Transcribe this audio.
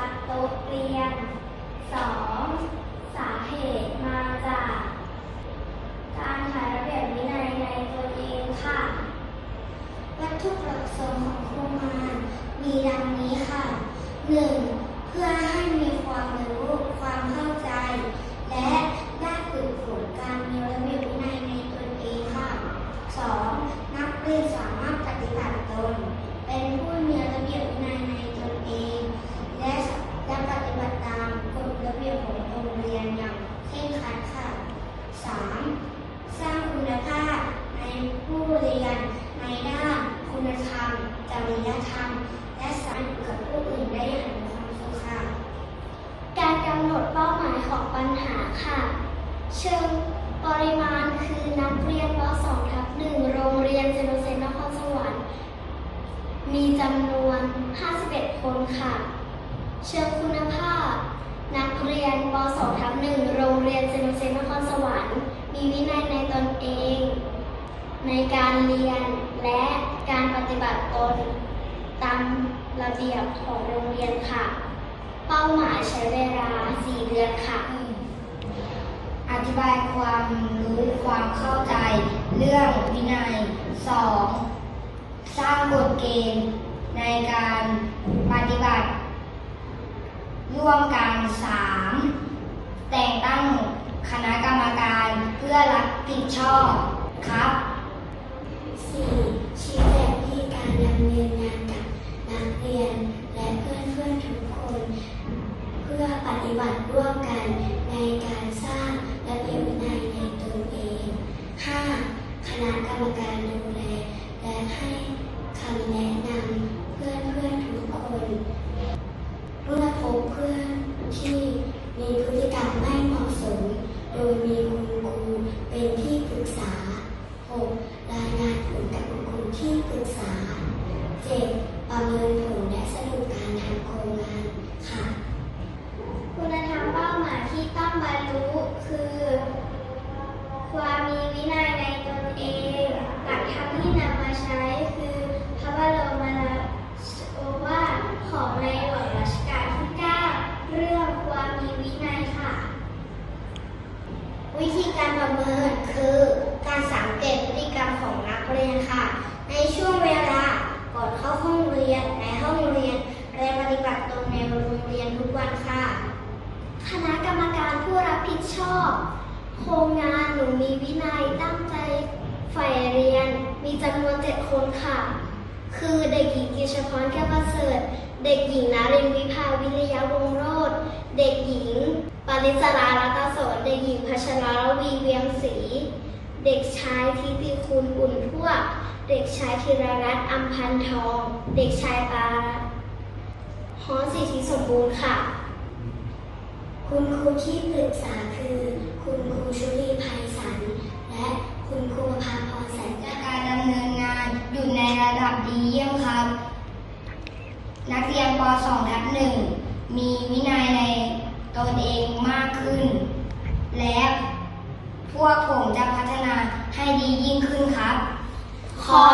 ลิ้นชักโต๊ะเรียน 2. สาเหตุมาจาก การขาดระเบียบวินัยในตัวเองค่ะ วัตถุประสงค์ของครูมารมีดังนี้ค่ะ 1. เพื่อให้มีความรู้ความเข้าใจ และได้ฝึกฝนการมีระเบียบวินัยในตนเองค่ะ 2. นักเรียนสามารถปฏิบัติตน เป็นผู้มีระเบียบวินัยในตนเอง และและปฏิบัติตามกฎระเบียบของโรงเรียนอย่างเคร่งครัดค่ะ 3. สร้างคุณภาพในผู้เรียนในด้านคุณธรรม จริยธรรม และสามารถอยู่กับผู้อื่นได้อย่างมีความสุขค่ะ การกำหนดเป้าหมายของปัญหาค่ะ เชิงปริมาณคือนักเรียนป .2 ทับ1โรงเรียนเซนโนเซนนครสวรรค์มีจำนวน 51 คนค่ะ เชิงคุณภาพ นักเรียนป .2 ทับ1โรงเรียนเซนโนเซนนครสวรรค์ มีวินัยในตนเอง ในการเรียนและการปฏิบัติตน ตามระเบียบของโรงเรียนค่ะ เป้าหมายใช้เวลา 4 เดือนค่ะ อธิบายความรู้ความเข้าใจ เรื่องวินัย 2. สร้างกฎเกณฑ์ในการปฏิบัติ ร่วมกัน 3. แต่งตั้งคณะกรรมการเพื่อรับผิดชอบครับ 4. ชี้แจงที่การดำเนินงานกับนักเรียน และเพื่อนๆทุกคน เพื่อปฏิบัติร่วมกันในการสร้าง ผู้รับผิดชอบ โครงงานหนูมีวินัยตั้งใจใฝ่เรียน มีจำนวนเจ็ดคนค่ะ คือเด็กหญิงกิชพรแก้วประเสริฐ เด็กหญิงนารินวิภาวิริยะวงศ์โรธเด็กหญิงปริศรารัตนโสนเด็กหญิงพัชรลวีเวียงศรีเด็กชายทิติคุณอุ่นทั่ว เด็กชายธีรรัตน์อัมพันทอง เด็กชายปาฮอสิทธิสมบูรณ์ค่ะ คุณครูที่ปรึกษาคือ คุณครูชุลีภัยสันและคุณครูพาพรแสนจากการดำเนินงานอยู่ในระดับดีเยี่ยมครับ นักเรียนป .2 ทับ1มีวินัยในตนเองมากขึ้น และพวกผมจะพัฒนาให้ดียิ่งขึ้นครับขอ